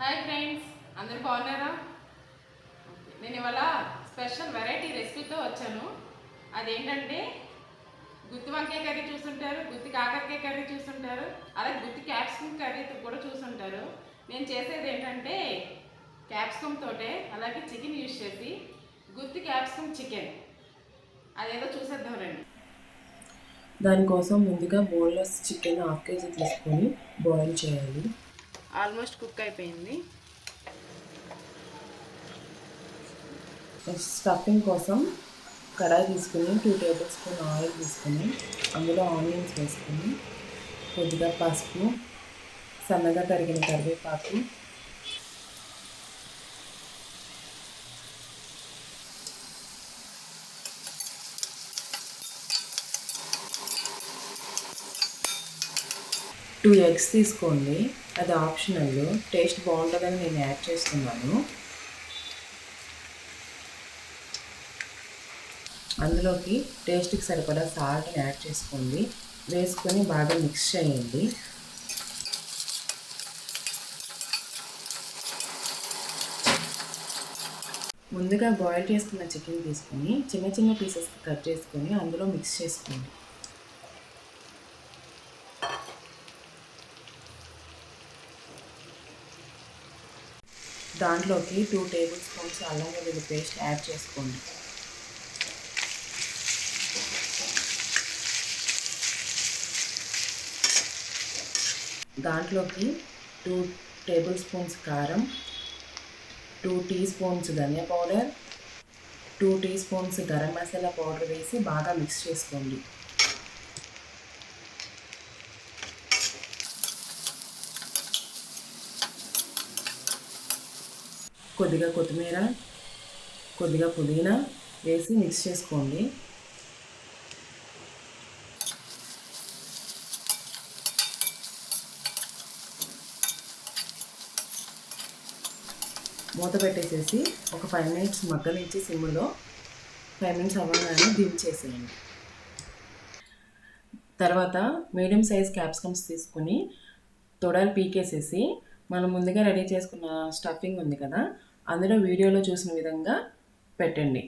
Hi friends అందరు బాగున్నారా? నేను ఇవాళ స్పెషల్ వెరైటీ రెసిపీతో వచ్చాను. అదేంటంటే గుత్తి వంకాయ కర్రీ చూసుంటారు గుత్తి కాకరకాయ కర్రీ చూసుంటారు అలాగే గుత్తి క్యాప్సికమ్ కర్రీ కూడా చూసుంటారు నేను చేసేది ఏంటంటే క్యాప్సికమ్ తోటే అలాగే చికెన్ యూజ్ చేసి గుత్తి క్యాప్సికమ్ చికెన్ అదేదో చూసేద్దాం రండి. దానికోసం ముందుగా బోన్లెస్ చికెన్ హాఫ్ కేజీ తీసుకొని బాయిల్ చేయాలి. ఆల్మోస్ట్ కుక్ అయిపోయింది. స్టఫింగ్ కోసం కడాయి తీసుకుని టూ టేబుల్ స్పూన్ ఆయిల్ తీసుకుని అందులో ఆనియన్స్ వేసుకుని కొద్దిగా పసుపు సన్నగా తరిగిన కరివేపాకు టూ ఎగ్స్ తీసుకోండి. అది ఆప్షనల్ టేస్ట్ బాగుంటుందని నేను యాడ్ చేస్తున్నాను. అందులోకి టేస్ట్కి సరిపడా సాల్ట్ని యాడ్ చేసుకోండి. వేసుకొని బాగా మిక్స్ చేయండి. ముందుగా బాయిల్ చేసుకున్న చికెన్ తీసుకొని చిన్న చిన్న పీసెస్ కట్ చేసుకొని అందులో మిక్స్ చేసుకోండి. దాంట్లోకి టూ టేబుల్ స్పూన్స్ అల్లం వెల్లుల్లి పేస్ట్ యాడ్ చేసుకోండి. దాంట్లోకి టూ టేబుల్ స్పూన్స్ కారం టూ టీ స్పూన్స్ ధనియా powder two tea spoons garam masala powder వేసి బాగా మిక్స్ చేసుకోండి. కొద్దిగా కొత్తిమీర కొద్దిగా పుదీనా వేసి మిక్స్ చేసుకోండి. మూత పెట్టేసేసి ఒక ఫైవ్ మినిట్స్ మగ్గనిచ్చి సిమ్లో ఫైవ్ మినిట్స్ అవ్వగానే దించేసేయండి తర్వాత మీడియం సైజ్ క్యాప్సికమ్స్ తీసుకుని తొడలు పీకేసేసి మనం ముందుగా రెడీ చేసుకున్న స్టఫింగ్ ఉంది కదా అందులో వీడియోలో చూసిన విధంగా పెట్టండి.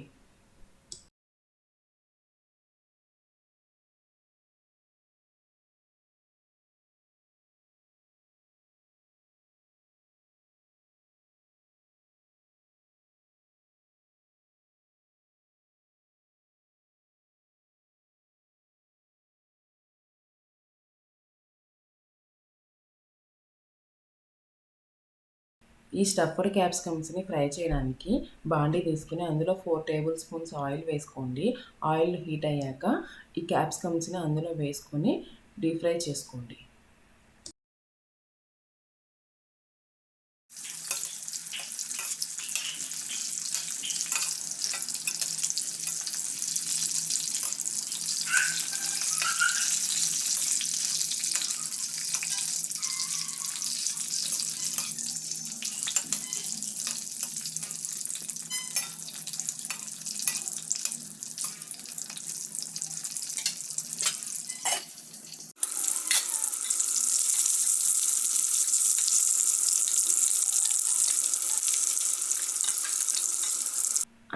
ఈ స్టఫ్డ్ క్యాప్సికమ్స్ని ఫ్రై చేయడానికి బాండీ తీసుకుని అందులో ఫోర్ టేబుల్ స్పూన్స్ ఆయిల్ వేసుకోండి. ఆయిల్ హీట్ అయ్యాక ఈ క్యాప్సికమ్స్ని అందులో వేసుకొని డీప్ ఫ్రై చేసుకోండి.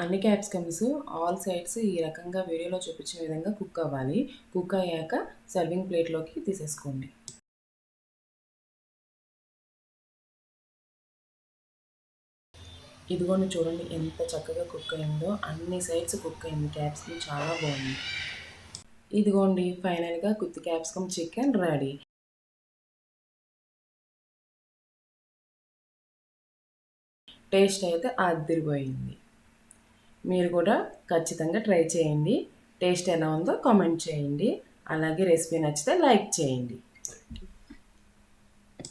అన్ని క్యాప్సికమ్స్ ఆల్ సైడ్స్ ఈ రకంగా వీడియోలో చూపించిన విధంగా కుక్ అవ్వాలి. కుక్ అయ్యాక సర్వింగ్ ప్లేట్లోకి తీసేసుకోండి. ఇదిగోండి చూడండి ఎంత చక్కగా కుక్ అయిందో. అన్ని సైడ్స్ కుక్ అయింది. క్యాప్సికమ్ చాలా బాగుంది. ఇదిగోండి ఫైనల్గా కుత్తి క్యాప్సికమ్ చికెన్ రెడీ. టేస్ట్ అయితే అదిరిపోయింది. మీరు కూడా ఖచ్చితంగా ట్రై చేయండి. టేస్ట్ ఎలా ఉందో కామెంట్ చేయండి. అలాగే రెసిపీ నచ్చితే లైక్ చేయండి.